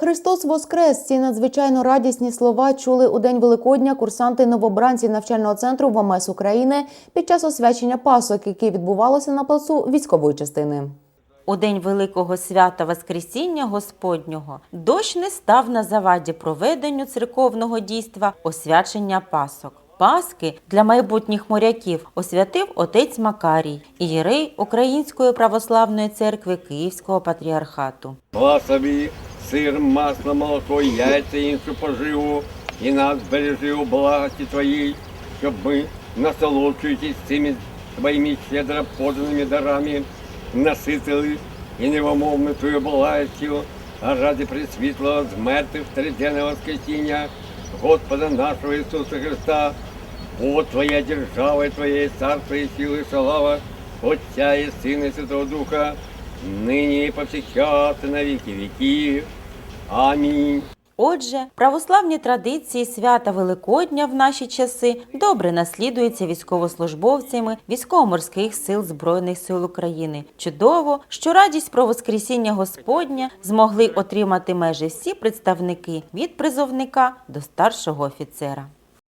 Христос Воскрес! Ці надзвичайно радісні слова чули у день Великодня курсанти новобранці навчального центру ВМС України під час освячення пасок, яке відбувалося на плацу військової частини. У день Великого свята Воскресіння Господнього дощ не став на заваді проведенню церковного дійства освячення пасок. Паски для майбутніх моряків освятив отець Макарій, ієрей Української православної церкви Київського патріархату. Благослови сир, масло, молоко, яйця і іншу поживу, і нас бережи у благості Твоїй, щоб ми, насолоджуючись цими Твоїми щедро поданими дарами, наситили і невомовну Твою благостю, а ради присвітлого з мертвих триденного воскресіння Господа нашого Ісуса Христа, Бо Твоя держава, і Твоє царство і сила, і слава, Отця і Сина і Святого Духа, нині і повсякчас і на віки віків. Амінь. Отже, православні традиції свята Великодня в наші часи добре наслідуються військовослужбовцями військово-морських сил Збройних сил України. Чудово, що радість про Воскресіння Господня змогли отримати майже всі представники від призовника до старшого офіцера.